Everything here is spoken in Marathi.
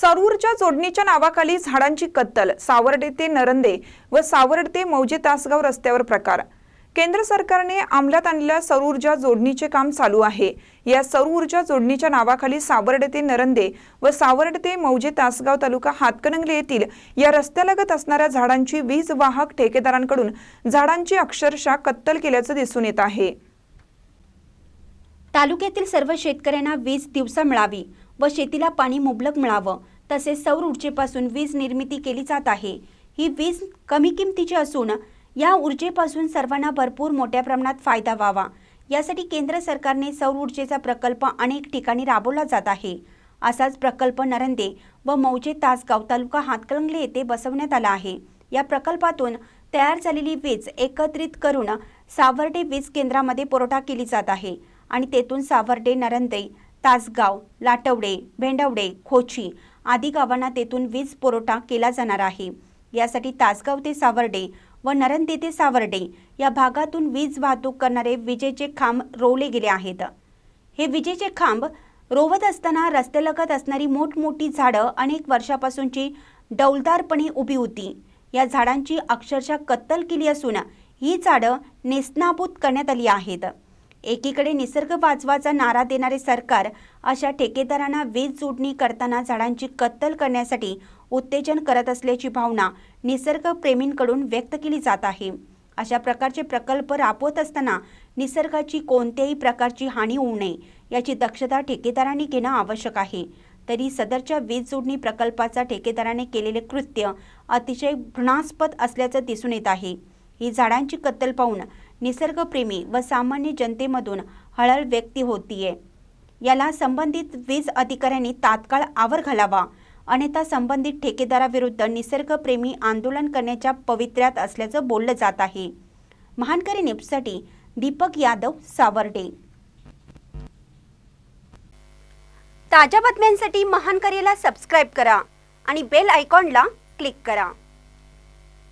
सरूरच्या जोडणीच्या नावाखाली झाडांची कत्तल सावर्डे ते नरंदे व सावर्ड ते मौजे तासगाव रस्त्यावर प्रकार. केंद्र सरकारने अंमलात आणलेल्या सौर ऊर्जा जोडणीचे काम चालू आहे. या सौर ऊर्जा जोडणीच्या नावाखाली सावर्डे ते नरंदे व सावर्ड ते मौजे तासगाव तालुका हातकणंगले येथील या रस्त्यालगत असणाऱ्या झाडांची वीज वाहक ठेकेदारांकडून झाडांची अक्षरशः कत्तल केल्याचं दिसून येत आहे. तालुक्यातील सर्व शेतकऱ्यांना वीज दिवसा मिळावी व शेतीला पाणी मुबलक मिळावं. तसेच सौर ऊर्जेपासून वीज निर्मिती केली जात आहे. ही वीज कमी किमतीची असून या ऊर्जेपासून सर्वांना भरपूर मोठ्या प्रमाणात फायदा व्हावा. यासाठी केंद्र सरकारने सौर ऊर्जेचा प्रकल्प अनेक ठिकाणी राबवला जात आहे. असाच प्रकल्प नरंदे व मौजे तासगाव तालुका हातकलंगले येथे बसवण्यात आला आहे. या प्रकल्पातून तयार झालेली वीज एकत्रित करून सावर्डे वीज केंद्रामध्ये पुरवठा केली जात आहे आणि तेथून सावर्डे नरंदे तासगाव लाटवडे भेंडवडे खोची आदी गावांना तेथून वीज पुरवठा केला जाणार आहे. यासाठी तासगाव ते सावर्डे व नरंदे ते सावर्डे या भागातून वीज वाहतूक करणारे विजेचे खांब रोवले गेले आहेत. हे विजेचे खांब रोवत असताना रस्त्यालगत असणारी मोठमोठी झाडं अनेक वर्षापासूनची डौलदारपणे उभी होती. या झाडांची अक्षरशः कत्तल केली असून ही झाडं नेस्तनाबूत करण्यात आली आहेत. एकीकडे निसर्ग वाचवाचा नारा देणारे सरकार अशा ठेकेदारांना वीज जोडणी करताना झाडांची कत्तल करण्यासाठी उत्तेजन करत असल्याची भावना निसर्गप्रेमींकडून व्यक्त केली जात आहे. अशा प्रकारचे प्रकल्प राबवत असताना निसर्गाची कोणत्याही प्रकारची हानी होऊ नये याची दक्षता ठेकेदारांनी घेणं आवश्यक आहे. तरी सदरच्या वीज जोडणी प्रकल्पाचा ठेकेदाराने केलेले कृत्य अतिशय घृणास्पद असल्याचं दिसून येत आहे. ही झाडांची कत्तल पाहून निसर्गप्रेमी व सामान्य जनतेमधून हळहळ व्यक्ती होतीये. याला संबंधित वीज अधिकाऱ्यांनी तात्काळ आवर घालावा. अन्यथा संबंधित ठेकेदाराविरुद्ध निसर्गप्रेमी आंदोलन करण्याच्या पवित्र्यात असल्याचं बोललं जात आहे. महानकरी न्यूजसाठी दीपक यादव सावर्डे. ताज्या बातम्यांसाठी महानकरीला सबस्क्राईब करा आणि बेल आयकॉनला क्लिक करा.